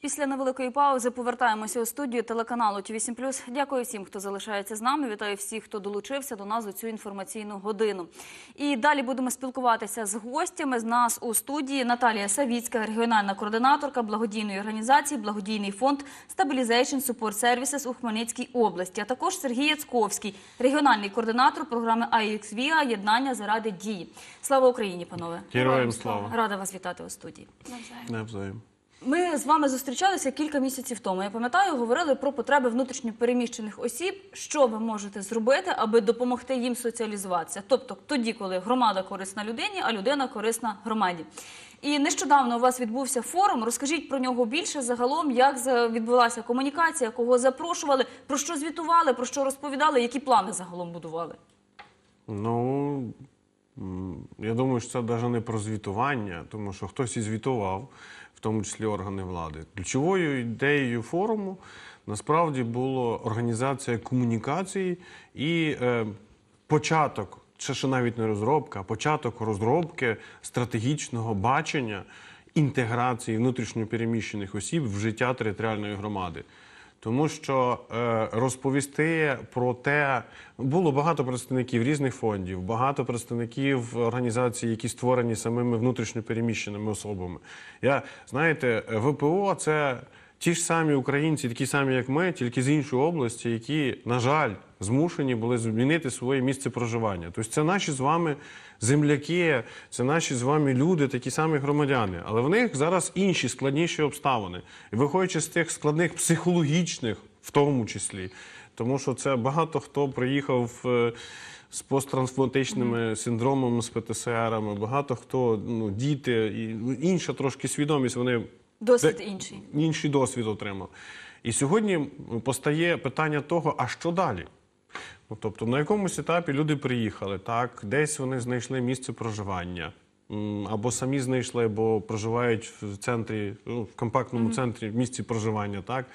Після невеликої паузи повертаємося у студію телеканалу Ті 8 Дякую всім, хто залишається з нами. Вітаю всіх, хто долучився до нас у цю інформаційну годину. І далі будемо спілкуватися з гостями. З нас у студії Наталія Савіцька, регіональна координаторка благодійної організації, благодійний фонд Stabilization Support Services у Хмельницькій області, а також Сергій Яцковський, регіональний координатор програми IXVIA «Єднання заради дії. Слава Україні, панове! Героям слава. Рада вас вітати у студії. Навзаєм. Ми з вами зустрічалися кілька місяців тому. Я пам'ятаю, говорили про потреби внутрішньо переміщених осіб. Що ви можете зробити, аби допомогти їм соціалізуватися? Тобто тоді, коли громада корисна людині, а людина корисна громаді. І нещодавно у вас відбувся форум. Розкажіть про нього більше загалом, як відбулася комунікація, кого запрошували, про що звітували, про що розповідали, які плани загалом будували. Ну я думаю, що це навіть не про звітування, тому що хтось і звітував, в тому числі органи влади. Ключовою ідеєю форуму насправді була організація комунікації і е, початок, це ще навіть не розробка, а початок розробки стратегічного бачення інтеграції внутрішньопереміщених осіб в життя територіальної громади. Тому що е, розповісти про те, було багато представників різних фондів, багато представників організацій, які створені самими внутрішньопереміщеними особами. Я знаєте, ВПО це ті ж самі українці, такі самі, як ми, тільки з іншої області, які, на жаль, змушені були змінити своє місце проживання. Тобто це наші з вами земляки, це наші з вами люди, такі самі громадяни. Але в них зараз інші складніші обставини. І виходячи з тих складних психологічних, в тому числі, тому що це багато хто приїхав. е, З посттрансплантичними синдромами, з ПТСРами, багато хто ну, діти і інша трошки свідомість. Вони Досвід Де- інший. інший досвід отримав. І сьогодні постає питання того, а що далі? Ну, Тобто на якомусь етапі люди приїхали, так, десь вони знайшли місце проживання, або самі знайшли, або проживають в центрі, ну, в компактному центрі в місці проживання, так.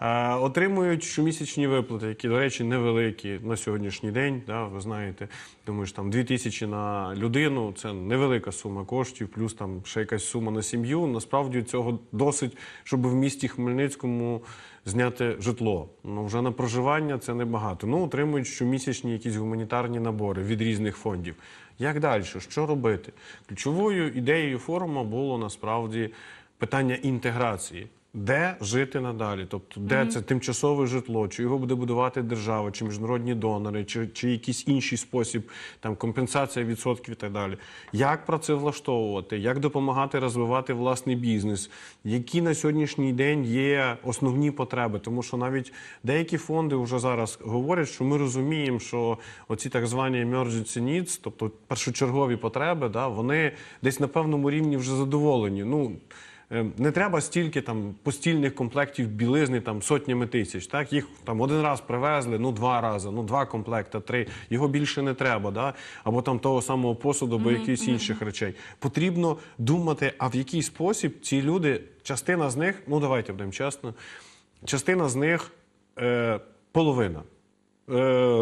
Е, отримують щомісячні виплати, які, до речі, невеликі на сьогоднішній день. Да, ви знаєте, думаю, що там 2 тисячі на людину це невелика сума коштів, плюс там ще якась сума на сім'ю. Насправді цього досить, щоб в місті Хмельницькому зняти житло. Ну вже на проживання це небагато. Ну отримують щомісячні якісь гуманітарні набори від різних фондів. Як далі? Що робити? Ключовою ідеєю форуму було насправді питання інтеграції. Де жити надалі? Тобто, де це тимчасове житло, чи його буде будувати держава, чи міжнародні донори, чи, чи якийсь інший спосіб, там компенсація відсотків і так далі. Як працевлаштовувати, як допомагати розвивати власний бізнес, які на сьогоднішній день є основні потреби? Тому що навіть деякі фонди вже зараз говорять, що ми розуміємо, що оці так звані emergency needs, тобто першочергові потреби, да, вони десь на певному рівні вже задоволені. Ну, Не треба стільки там постільних комплектів білизни там сотнями тисяч. Так їх там один раз привезли, ну два рази, ну два комплекта, три. Його більше не треба, да? або там того самого посуду, або якихось інших речей. Потрібно думати, а в який спосіб ці люди, частина з них, ну давайте будемо чесно, частина з них е, половина е,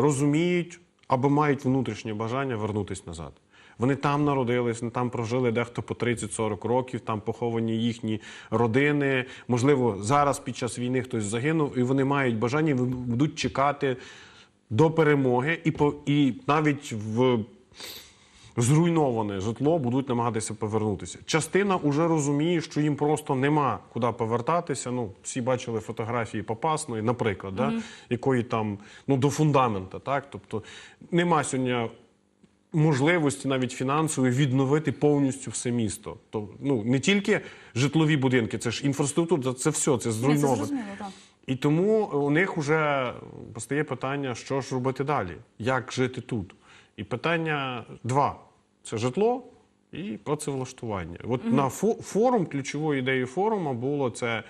розуміють або мають внутрішнє бажання вернутися назад. Вони там народились, там прожили дехто по 30-40 років, там поховані їхні родини. Можливо, зараз під час війни хтось загинув, і вони мають бажання, і будуть чекати до перемоги, і, по, і навіть в зруйноване житло будуть намагатися повернутися. Частина вже розуміє, що їм просто нема куди повертатися. Ну, всі бачили фотографії Попасної, наприклад, да, якої там ну, до фундамента. Так? Тобто нема сьогодні можливості навіть фінансової відновити повністю все місто. То, ну, не тільки житлові будинки, це ж інфраструктура, це все, це зруйновано. І тому у них вже постає питання, що ж робити далі, як жити тут. І питання два: це житло і працевлаштування. От на фо- форум, ключовою ідеєю форуму було це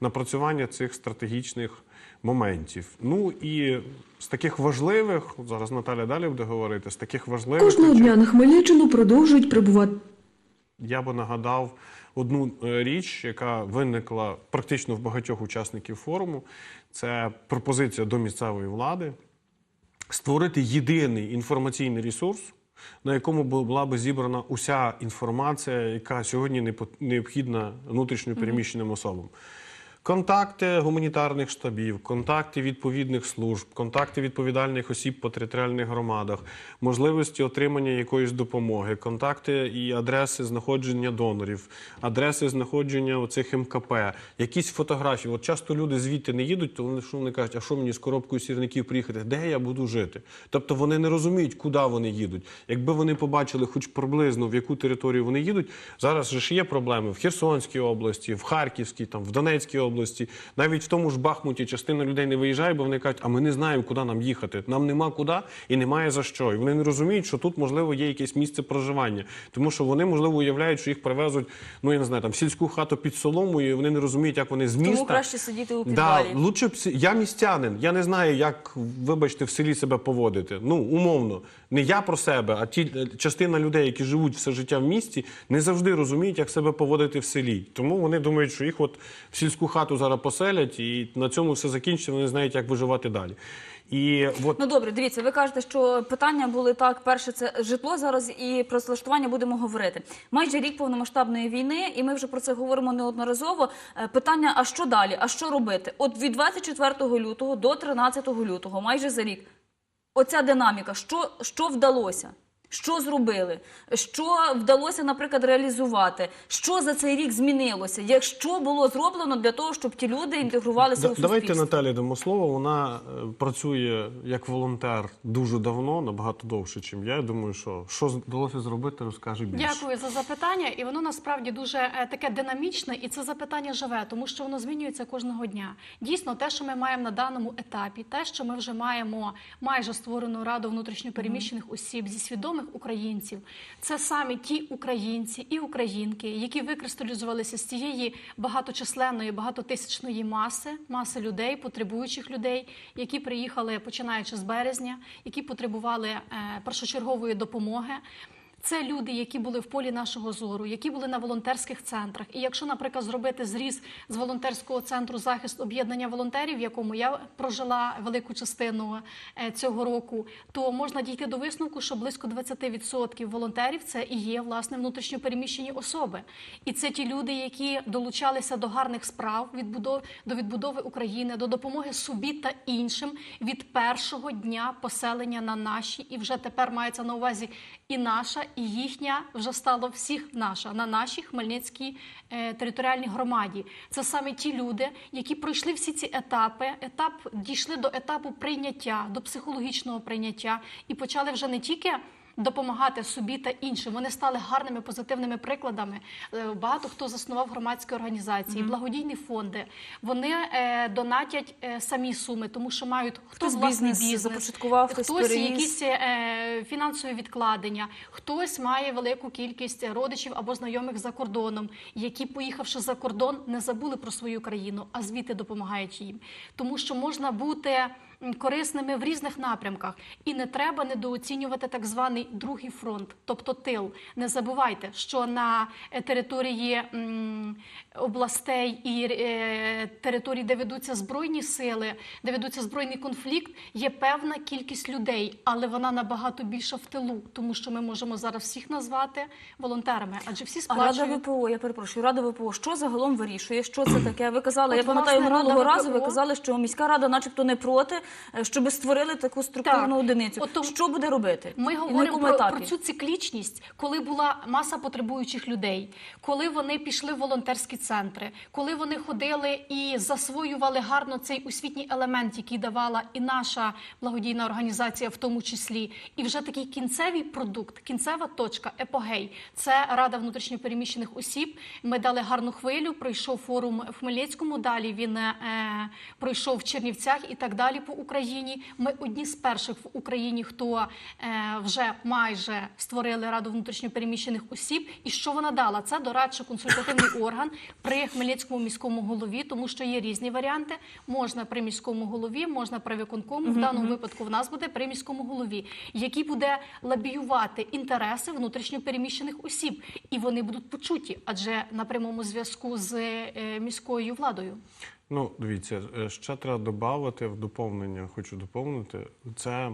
напрацювання цих стратегічних моментів. Ну і з таких важливих, зараз Наталя далі буде говорити, з таких важливих Кожного дня на Хмельниччину продовжують прибувати я би нагадав одну е, річ, яка виникла практично в багатьох учасників форуму. Це пропозиція до місцевої влади створити єдиний інформаційний ресурс на якому була би зібрана уся інформація, яка сьогодні необхідна внутрішньо переміщеним особам. Контакти гуманітарних штабів, контакти відповідних служб, контакти відповідальних осіб по територіальних громадах, можливості отримання якоїсь допомоги, контакти і адреси знаходження донорів, адреси знаходження оцих МКП, якісь фотографії. От часто люди звідти не їдуть, то вони що вони кажуть, а що мені з коробкою сірників приїхати? Де я буду жити? Тобто вони не розуміють, куди вони їдуть. Якби вони побачили хоч приблизно в яку територію вони їдуть, зараз ж є проблеми в Херсонській області, в Харківській, там в Донецькій області, навіть в тому ж Бахмуті частина людей не виїжджає, бо вони кажуть, а ми не знаємо, куди нам їхати. Нам нема куди і немає за що. І вони не розуміють, що тут можливо є якесь місце проживання, тому що вони можливо уявляють, що їх привезуть, ну я не знаю, там в сільську хату під соломою. і Вони не розуміють, як вони з міста. Тому краще сидіти у Да, підвалі. лучше б я містянин. Я не знаю, як вибачте в селі себе поводити. Ну умовно, не я про себе, а ті е, частина людей, які живуть все життя в місті, не завжди розуміють, як себе поводити в селі. Тому вони думають, що їх от в сільську хату зараз поселять, і на цьому все закінчиться. Вони знають, як виживати далі. І от Ну добре, дивіться, ви кажете, що питання були так: перше, це житло зараз, і про влаштування будемо говорити. Майже рік повномасштабної війни, і ми вже про це говоримо неодноразово. Е, Питання: а що далі? А що робити? От від 24 лютого до 13 лютого, майже за рік, оця динаміка, що, що вдалося? Що зробили? Що вдалося, наприклад, реалізувати? Що за цей рік змінилося? Якщо було зроблено для того, щоб ті люди інтегрувалися Да- у давайте? Наталі дамо слово. Вона е, працює як волонтер дуже давно, набагато довше, ніж я. Я думаю, що що вдалося зробити, розкаже більше. Дякую за запитання, і воно насправді дуже е, таке динамічне, і це запитання живе, тому що воно змінюється кожного дня. Дійсно, те, що ми маємо на даному етапі, те, що ми вже маємо майже створену раду внутрішньопереміщених осіб зі свідомих українців, це саме ті українці і українки, які викристалізувалися з цієї багаточисленної, багатотисячної маси, маси людей, потребуючих людей, які приїхали починаючи з березня, які потребували е, першочергової допомоги. Це люди, які були в полі нашого зору, які були на волонтерських центрах. І якщо, наприклад, зробити зріз з волонтерського центру захист об'єднання волонтерів, в якому я прожила велику частину е, цього року, то можна дійти до висновку, що близько 20% волонтерів це і є власне внутрішньо переміщені особи. І це ті люди, які долучалися до гарних справ, відбудов до відбудови України, до допомоги собі та іншим від першого дня поселення на нашій, і вже тепер мається на увазі і наша, і їхня вже стало всіх наша на нашій Хмельницькій е, територіальній громаді. Це саме ті люди, які пройшли всі ці етапи, етап дійшли до етапу прийняття, до психологічного прийняття і почали вже не тільки. Допомагати собі та іншим. Вони стали гарними позитивними прикладами. Е, Багато хто заснував громадські організації, благодійні фонди. Вони е, донатять е, самі суми, тому що мають хто Хтось власний бізнес бізнес, започаткував, хтось переїзд. якісь е, фінансові відкладення, хтось має велику кількість родичів або знайомих за кордоном, які, поїхавши за кордон, не забули про свою країну, а звідти допомагають їм. Тому що можна бути корисними в різних напрямках, і не треба недооцінювати так званий другий фронт, тобто тил. Не забувайте, що на е, території областей і е, територій, де ведуться збройні сили, де ведуться збройний конфлікт, є певна кількість людей, але вона набагато більша в тилу, тому що ми можемо зараз всіх назвати волонтерами, адже всі А Рада. ВПО, я перепрошую, Рада ВПО, що загалом вирішує? Що це таке? Ви казали, От, я пам'ятаю, минулого разу ви казали, що міська рада, начебто, не проти, щоб створили таку структурну Так. одиницю. От Що буде робити? Ми говоримо про, про цю циклічність, коли була маса потребуючих людей, коли вони пішли в волонтерські центри, коли вони ходили і засвоювали гарно цей освітній елемент, який давала і наша благодійна організація, в тому числі, і вже такий кінцевий продукт, кінцева точка, епогей. Це Рада внутрішньопереміщених осіб. Ми дали гарну хвилю. Пройшов форум в Хмельницькому. Далі він е, пройшов в Чернівцях і так далі по Україні. Ми одні з перших в Україні, хто е, вже майже створили раду внутрішньопереміщених осіб. І що вона дала? Це дорадчо-консультативний орган при Хмельницькому міському голові, тому що є різні варіанти. Можна при міському голові, можна при виконкому. В даному випадку в нас буде при міському голові, який буде лобіювати інтереси внутрішньопереміщених осіб, і вони будуть почуті, адже на прямому зв'язку з е, міською владою. Ну, дивіться, е, ще треба додати в доповнення, хочу доповнити. Це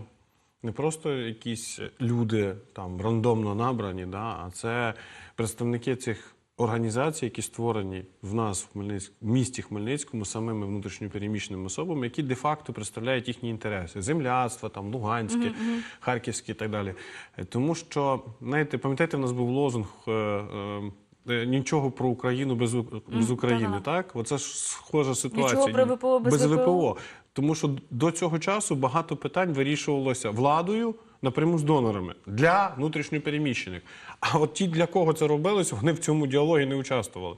не просто якісь люди там рандомно набрані, да, а це представники цих організацій, які створені в нас в, Хмельницьк... в місті Хмельницькому самими внутрішньопереміщеними особами, які де-факто представляють їхні інтереси: земляцтва, там Луганське, Харківське і так далі. Е, Тому що, знаєте, пам'ятаєте, в нас був лозунг. е, е, Нічого про Україну без, без України, та-да. так? Оце ж схожа ситуація. про ВПО без ВПО. ВПО. Тому що до цього часу багато питань вирішувалося владою напряму з донорами для внутрішньопереміщених. А от ті, для кого це робилось, вони в цьому діалогі не участвували.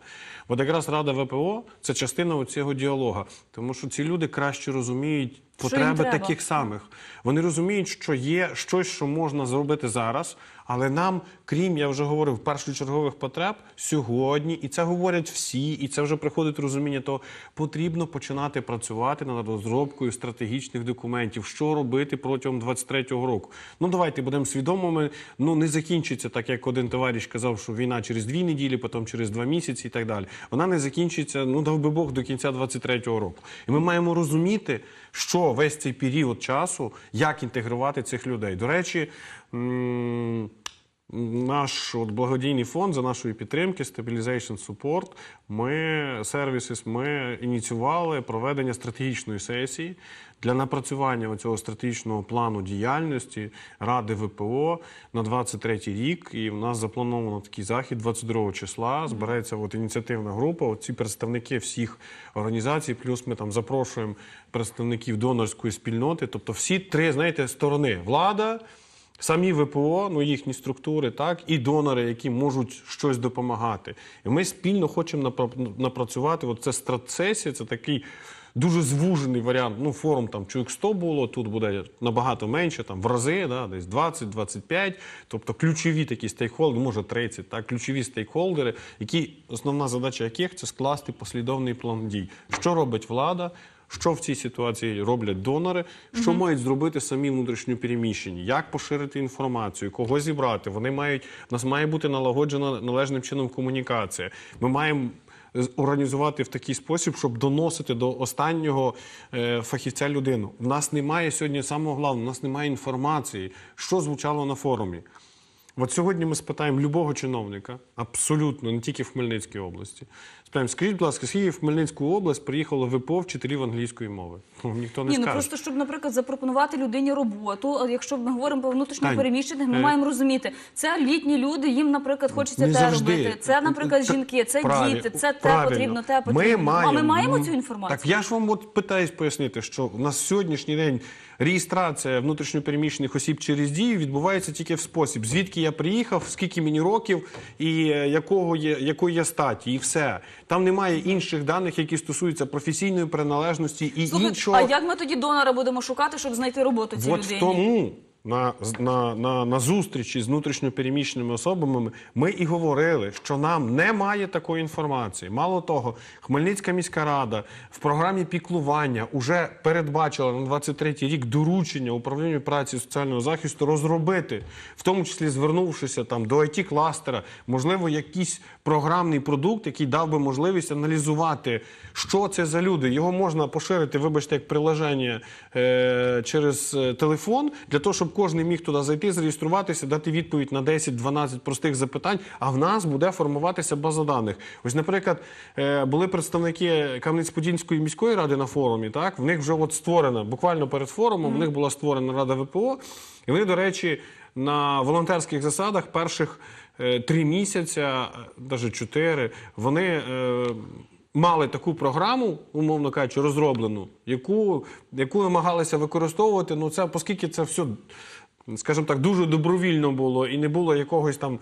От якраз Рада ВПО це частина цього діалога, тому що ці люди краще розуміють потреби таких самих. Вони розуміють, що є щось, що можна зробити зараз, але нам, крім я вже говорив, першочергових потреб сьогодні, і це говорять всі, і це вже приходить розуміння, того, потрібно починати працювати над розробкою стратегічних документів, що робити протягом 23-го року. Ну давайте будемо свідомими. Ну не закінчиться так, як один товариш казав, що війна через дві неділі, потім через два місяці і так далі. Вона не закінчиться, ну дав би Бог до кінця 23-го року. І ми маємо розуміти, що весь цей період часу, як інтегрувати цих людей. До речі. м, наш от, благодійний фонд за нашої підтримки Stabilization Support, ми Services, ми ініціювали проведення стратегічної сесії для напрацювання цього стратегічного плану діяльності Ради ВПО на 23 рік. І в нас заплановано такий захід 22 числа. Збереться от ініціативна група. От ці представники всіх організацій, плюс ми там запрошуємо представників донорської спільноти. Тобто всі три, знаєте, сторони влада. Самі ВПО, ну їхні структури, так і донори, які можуть щось допомагати. І ми спільно хочемо напра- напрацювати. От це стратсесія, це такий дуже звужений варіант. Ну, форум там чоловік 100 було, тут буде набагато менше, там в рази, да, десь 20-25. Тобто ключові такі стейкхолдери, може 30, так, ключові стейкхолдери, які основна задача яких це скласти послідовний план дій. Що робить влада? Що в цій ситуації роблять донори? Що мають зробити самі внутрішньо переміщені? Як поширити інформацію? Кого зібрати? Вони мають у нас має бути налагоджена належним чином комунікація. Ми маємо організувати в такий спосіб, щоб доносити до останнього е, фахівця людину. В нас немає сьогодні самого головного, у нас немає інформації, що звучало на форумі. От сьогодні ми спитаємо любого чиновника, абсолютно, не тільки в Хмельницькій області. Спитаємо, скажіть, будь ласка, скільки в Хмельницьку область приїхало ВПО вчителів англійської мови? Ну, ніхто не Ні, ну просто щоб, наприклад, запропонувати людині роботу. Якщо ми говоримо про внутрішньо переміщених, ми е, маємо розуміти, це літні люди, їм, наприклад, хочеться Не те завжди. робити. Це, наприклад, жінки, це праві- діти, це те потрібно, те потрібно. Ми а ми маємо цю інформацію. Так я ж вам от питаюсь пояснити, що в нас сьогоднішній день реєстрація внутрішньопереміщених осіб через дію відбувається тільки в спосіб, звідки я приїхав, скільки мені років і е, якого є, якої я статі, і все. Там немає інших даних, які стосуються професійної приналежності і Слухай, іншого. а як ми тоді донора будемо шукати, щоб знайти роботу цій От людині? тому на, на, на, на зустрічі з внутрішньопереміщеними особами ми і говорили, що нам немає такої інформації. Мало того, Хмельницька міська рада в програмі піклування вже передбачила на 23-й рік доручення управлінню праці соціального захисту розробити, в тому числі звернувшися там до it кластера можливо, якийсь програмний продукт, який дав би можливість аналізувати, що це за люди. Його можна поширити, вибачте, як приложення е, через е, телефон, для того, щоб кожен міг туди зайти, зареєструватися, дати відповідь на 10-12 простих запитань. А в нас буде формуватися база даних. Ось, наприклад, е, були представники Кам'янець-Подільської міської ради на форумі. Так, в них вже от створена буквально перед форумом. В них була створена рада ВПО, і вони, до речі, на волонтерських засадах перших е, три місяця, навіть чотири, вони. Мали таку програму, умовно кажучи, розроблену, яку, яку намагалися використовувати. Ну, це оскільки це все, скажімо так, дуже добровільно було і не було якогось там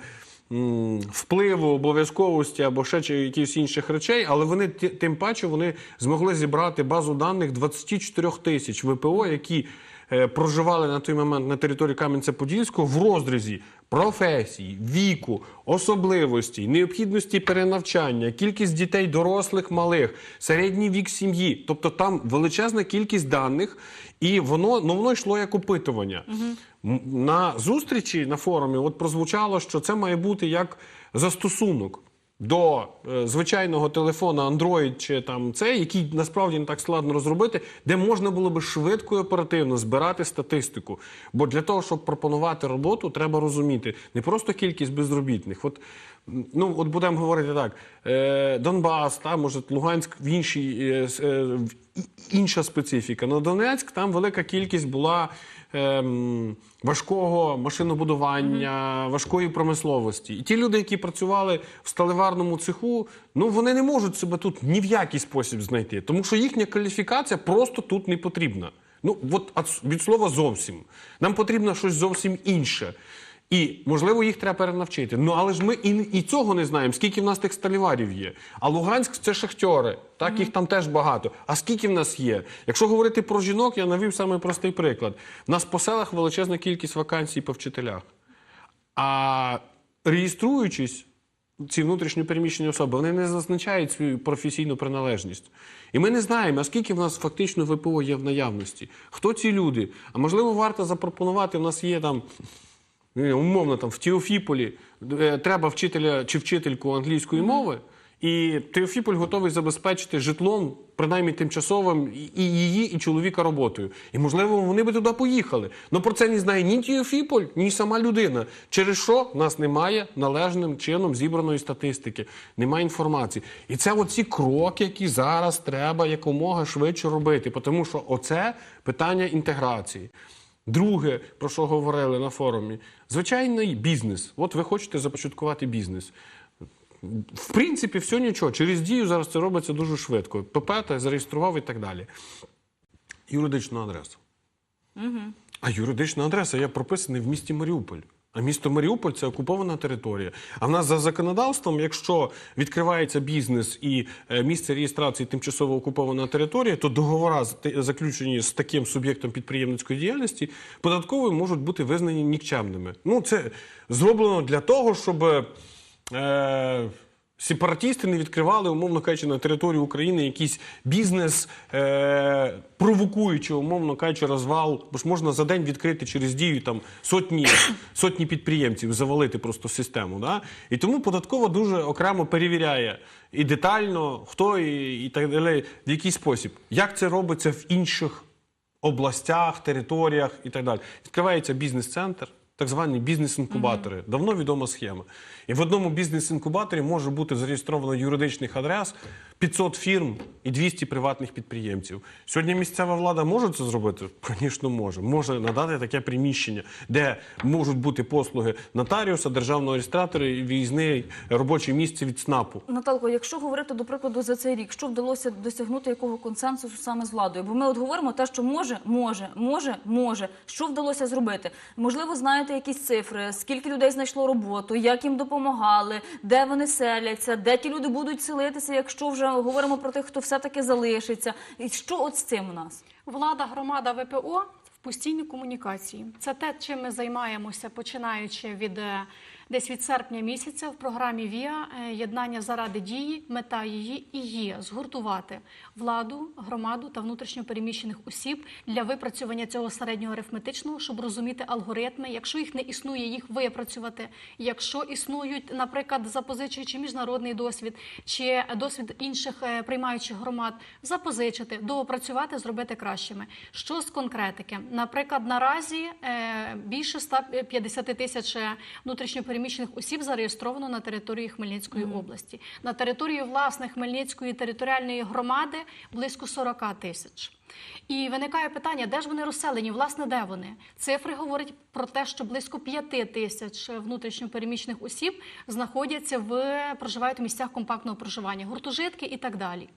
впливу, обов'язковості або ще якихось інших речей, але вони тим паче вони змогли зібрати базу даних 24 тисяч ВПО, які проживали на той момент на території Кам'янця-Подільського в розрізі професій, віку, особливостей, необхідності перенавчання, кількість дітей дорослих, малих, середній вік сім'ї. Тобто там величезна кількість даних, і воно ну воно йшло як опитування. М, На зустрічі на форумі от прозвучало, що це має бути як застосунок. До е, звичайного телефона Android чи там цей, який насправді не так складно розробити, де можна було би швидко і оперативно збирати статистику. Бо для того, щоб пропонувати роботу, треба розуміти не просто кількість безробітних. От, ну, от будемо говорити так: е, Донбас, та, може, Луганськ в іншій е, е, інша специфіка. На Донецьк там велика кількість була ем, важкого машинобудування, важкої промисловості. І ті люди, які працювали в сталеварному цеху, ну вони не можуть себе тут ні в який спосіб знайти, тому що їхня кваліфікація просто тут не потрібна. Ну, от від слова зовсім. Нам потрібно щось зовсім інше. І, можливо, їх треба перенавчити. Ну, але ж ми і, і цього не знаємо, скільки в нас тих сталіварів є. А Луганськ це шахтьори, так їх там теж багато. А скільки в нас є? Якщо говорити про жінок, я навів самий простий приклад. В нас по селах величезна кількість вакансій по вчителях. А реєструючись, ці внутрішньо переміщені особи, вони не зазначають свою професійну приналежність. І ми не знаємо, а скільки в нас фактично ВПО є в наявності. Хто ці люди? А можливо, варто запропонувати, в нас є там. Умовно там в Теофіполі е, треба вчителя чи вчительку англійської мови, і Теофіполь готовий забезпечити житлом, принаймні тимчасовим, і- і її, і чоловіка роботою. І можливо, вони би туди поїхали. Але про це не знає ні Теофіполь, ні сама людина. Через що в нас немає належним чином зібраної статистики, немає інформації. І це оці кроки, які зараз треба якомога швидше робити, тому що оце питання інтеграції. Друге, про що говорили на форумі, звичайний бізнес. От ви хочете започаткувати бізнес. В принципі, все нічого. Через дію зараз це робиться дуже швидко. ПП зареєстрував і так далі. Юридичну адресу. А юридична адреса я прописаний в місті Маріуполь. А місто Маріуполь це окупована територія. А в нас за законодавством, якщо відкривається бізнес і е, місце реєстрації тимчасово окупована територія, то договори заключені з таким суб'єктом підприємницької діяльності податковою можуть бути визнані нікчемними. Ну це зроблено для того, щоб. Е, Сепаратісти не відкривали, умовно кажучи, на території України якийсь бізнес, е, провокуючи, умовно кажучи, розвал. Бо ж можна за день відкрити через дію там сотні, сотні підприємців, завалити просто систему. Да? І тому податкова дуже окремо перевіряє і детально, хто і, і так далі, в який спосіб. Як це робиться в інших областях, територіях і так далі. Відкривається бізнес-центр, так звані бізнес-інкубатори. Давно відома схема. І в одному бізнес-інкубаторі може бути зареєстровано юридичних адрес 500 фірм і 200 приватних підприємців. Сьогодні місцева влада може це зробити? Звісно, може. Може надати таке приміщення, де можуть бути послуги нотаріуса, державного реєстратора і виїзне робоче місце від СНАПу. Наталко, якщо говорити до прикладу за цей рік, що вдалося досягнути якого консенсусу саме з владою? Бо ми от говоримо те, що може, може, може, може. Що вдалося зробити? Можливо, знаєте якісь цифри, скільки людей знайшло роботу, як їм допомагали, де вони селяться, де ті люди будуть селитися, якщо вже говоримо про тих, хто все-таки залишиться. І що от з цим у нас? Влада, громада, ВПО в постійній комунікації. Це те, чим ми займаємося, починаючи від е, десь від серпня місяця в програмі ВІА е, єднання заради дії. Мета її і є згуртувати владу, громаду та внутрішньо переміщених осіб для випрацювання цього середнього арифметичного, щоб розуміти алгоритми. Якщо їх не існує, їх випрацювати. Якщо існують, наприклад, запозичуючи міжнародний досвід чи досвід інших е, приймаючих громад, запозичити, доопрацювати, зробити кращими. Що з конкретики? Наприклад, наразі е, більше 150 тисяч е, внутрішньопереміщених осіб зареєстровано на території Хмельницької області. На території власне Хмельницької територіальної громади близько 40 тисяч. І виникає питання, де ж вони розселені? Власне, де вони? Цифри говорять про те, що близько 5 тисяч внутрішньопереміщених осіб знаходяться в проживають у місцях компактного проживання, гуртожитки і так далі.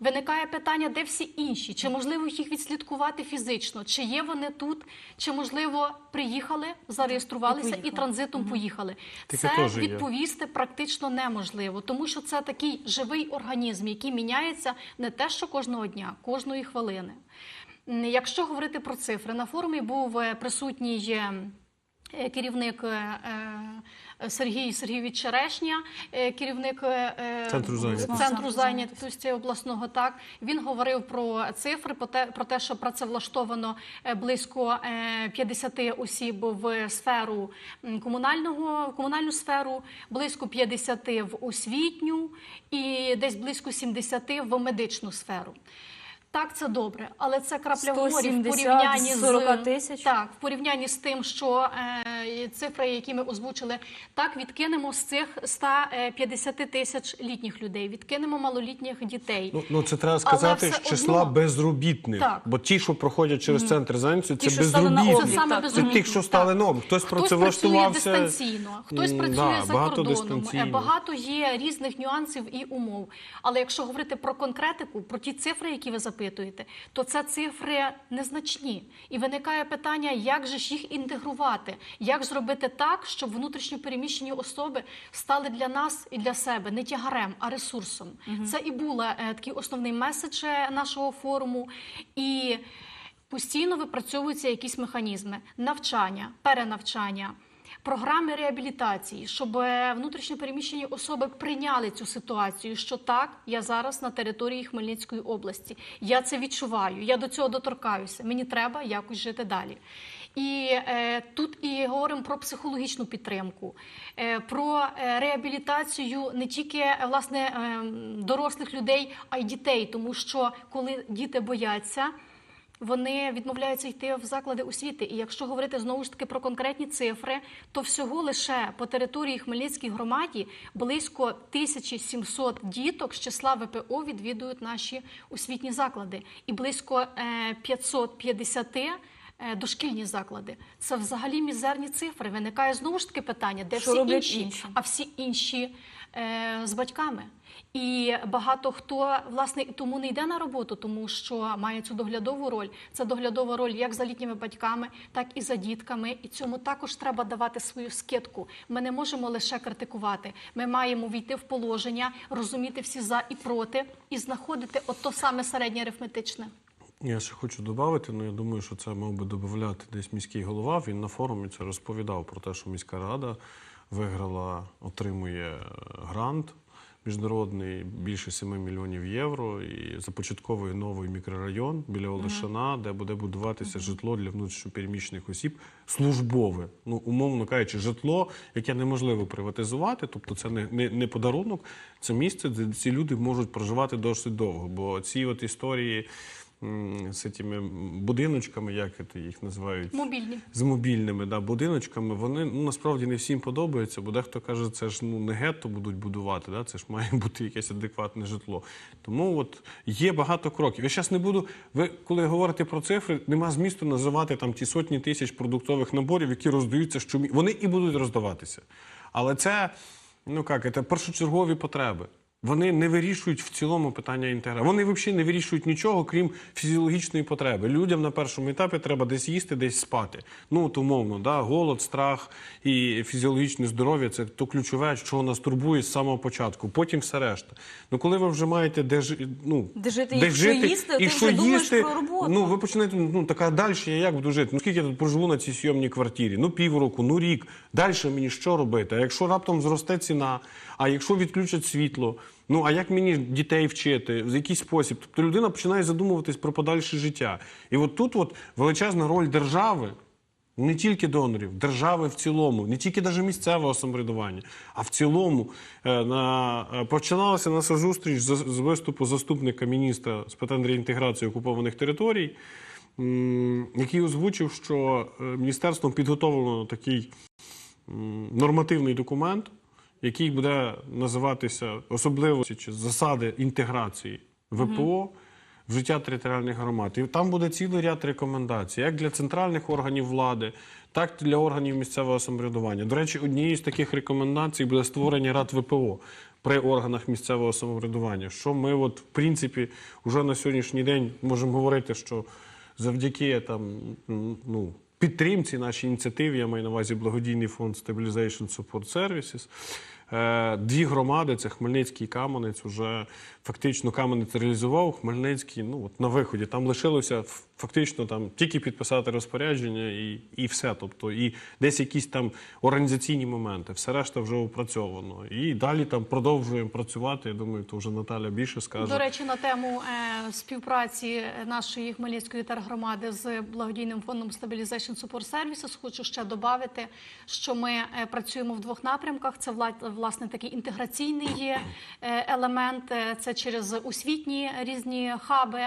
Виникає питання, де всі інші? Чи можливо їх відслідкувати фізично? Чи є вони тут? Чи можливо приїхали, зареєструвалися і, поїхали. транзитом поїхали? Таке Це є. відповісти практично неможливо, тому що це такий живий організм, який міняється не те, що кожного дня, кожної хвилини. Якщо говорити про цифри, на форумі був е, присутній. е, е, Керівник Сергій Сергійович Черешня, е, керівник е, е, Центру зайнятості. центру зайнятості обласного. Так він говорив про цифри, про те, про те, що працевлаштовано близько е, 50 осіб в сферу комунального комунальну сферу, близько 50 в освітню і десь близько 70 в медичну сферу. Так, це добре, але це крапля в морі в порівнянні з з 40 тисяч? Так, в порівнянні з тим, що е, цифри, які ми озвучили, так відкинемо з цих 150 тисяч літніх людей, відкинемо малолітніх дітей. Ну, ну це треба сказати з числа одно- безробітних. Так. Бо ті, що проходять через центр зайнятості, це безробітні. Це саме так. Це безробітні. ті, що стали Так. на облік. Хтось Хтось працює дистанційно, хтось працює да, за багато кордоном. Е, Багато є різних нюансів і умов. Але якщо говорити про конкретику, про ті цифри, які ви запитуєте, то це цифри незначні. І виникає питання, як же ж їх інтегрувати, як зробити так, щоб внутрішньо переміщені особи стали для нас і для себе не тягарем, а ресурсом. Це і був такий основний меседж е, нашого форуму. І Постійно випрацьовуються якісь механізми навчання, перенавчання, програми реабілітації, щоб е, внутрішньо переміщені особи прийняли цю ситуацію. Що так, я зараз на території Хмельницької області. Я це відчуваю, я до цього доторкаюся. Мені треба якось жити далі. І е, тут і говоримо про психологічну підтримку, е, про е, реабілітацію не тільки е, власне е, дорослих людей, а й дітей, тому що коли діти бояться. Вони відмовляються йти в заклади освіти. І якщо говорити знову ж таки про конкретні цифри, то всього лише по території Хмельницької громаді близько 1700 діток з числа ВПО відвідують наші освітні заклади, і близько е, 550 е, дошкільні заклади. Це взагалі мізерні цифри. Виникає знову ж таки питання, де Що всі інші, інші? а всі інші е, з батьками. І багато хто власне тому не йде на роботу, тому що має цю доглядову роль. Це доглядова роль як за літніми батьками, так і за дітками. І цьому також треба давати свою скидку. Ми не можемо лише критикувати. Ми маємо війти в положення, розуміти всі за і проти, і знаходити от то саме середнє арифметичне. Я ще хочу додати, ну я думаю, що це мав би додати десь міський голова. Він на форумі це розповідав про те, що міська рада виграла, отримує е, грант міжнародний більше 7 мільйонів євро і започатковує новий мікрорайон біля Олешина, де буде будуватися житло для внутрішньопереміщених осіб службове. Ну, умовно кажучи, житло, яке неможливо приватизувати, тобто це не, не, не подарунок, це місце, де ці люди можуть проживати досить довго. Бо ці от історії з цими будиночками, як це їх називають? Мобільні. з мобільними да, будиночками, вони ну, насправді не всім подобаються, бо дехто каже, це ж ну, не гетто будуть будувати, да, це ж має бути якесь адекватне житло. Тому от є багато кроків. Я зараз не буду. Ви коли говорите про цифри, нема змісту називати там ті сотні тисяч продуктових наборів, які роздаються щомі... Вони і будуть роздаватися. Але це, ну як, це першочергові потреби. Вони не вирішують в цілому питання інтеграції. Вони взагалі не вирішують нічого, крім фізіологічної потреби. Людям на першому етапі треба десь їсти, десь спати. Ну, от умовно, да? голод, страх і фізіологічне здоров'я це то ключове, що нас турбує з самого початку. Потім все решта. Ну, коли ви вже маєте де, жи- ну, Де жити і що їсти, ти вже думаєш про роботу. Ну, ви починаєте, ну така далі я як буду жити? Ну скільки я тут проживу на цій сйомній квартирі? Ну півроку, ну рік. Далі мені що робити? А якщо раптом зросте ціна, а якщо відключать світло, ну а як мені дітей вчити? В який спосіб? Тобто людина починає задумуватись про подальше життя. І от тут от величезна роль держави. Не тільки донорів, держави в цілому, не тільки навіть місцевого самоврядування, а в цілому е, на, е, починалася наша зустріч з, з виступу заступника міністра з питань реінтеграції окупованих територій, який озвучив, що е, міністерством підготовлено такий нормативний документ, який буде називатися особливості чи засади інтеграції ВПО в життя територіальних громад. І там буде цілий ряд рекомендацій, як для центральних органів влади, так і для органів місцевого самоврядування. До речі, однією з таких рекомендацій буде створення рад ВПО при органах місцевого самоврядування. Що ми, от, в принципі, вже на сьогоднішній день можемо говорити, що завдяки там, ну, підтримці нашій ініціативі, я маю на увазі благодійний фонд Stabilization Support Services, Е, Дві громади це Хмельницький і Кам'янець. Уже фактично Кам'янець реалізував. Хмельницький, ну от на виході там лишилося фактично там тільки підписати розпорядження і, і все. Тобто, і десь якісь там організаційні моменти, все решта вже опрацьовано. І далі там продовжуємо працювати. Я думаю, то вже Наталя більше скаже. До речі, на тему е, співпраці нашої Хмельницької тергромади з благодійним фондом Stabilization Support Services хочу ще додати, що ми е, працюємо в двох напрямках. Це вла- власне такий інтеграційний е, елемент. Е, Це через освітні різні хаби,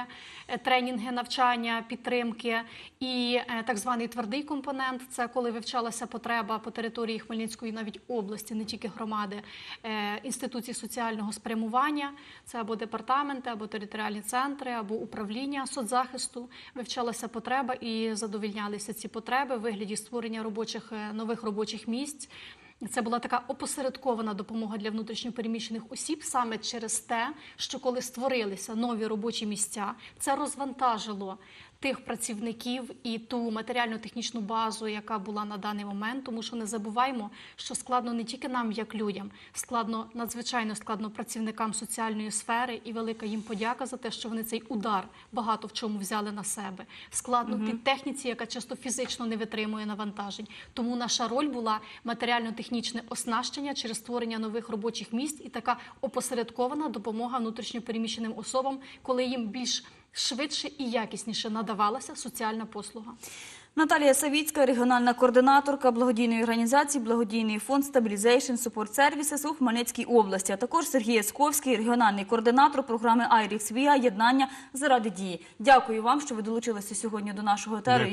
е, тренінги, навчання, підтримки і е, так званий твердий компонент. Це коли вивчалася потреба по території Хмельницької, навіть області, не тільки громади, е, інституцій соціального спрямування. Це або департаменти, або територіальні центри, або управління соцзахисту. Вивчалася потреба і задовільнялися ці потреби в вигляді створення робочих нових робочих місць. Це була така опосередкована допомога для внутрішньопереміщених осіб саме через те, що коли створилися нові робочі місця, це розвантажило тих працівників і ту матеріально-технічну базу, яка була на даний момент. Тому що не забуваємо, що складно не тільки нам, як людям, складно надзвичайно складно працівникам соціальної сфери, і велика їм подяка за те, що вони цей удар багато в чому взяли на себе. Складно тій техніці, яка часто фізично не витримує навантажень. Тому наша роль була матеріально-технічне оснащення через створення нових робочих місць і така опосередкована допомога внутрішньопереміщеним особам, коли їм більш швидше і якісніше надавалася соціальна послуга. Наталія Савіцька, регіональна координаторка благодійної організації Благодійний фонд Stabilization Support Services у Хмельницькій області, а також Сергій Ясковський, регіональний координатор програми IRIX ВІА Єднання заради дії. Дякую вам, що ви долучилися сьогодні до нашого етеру.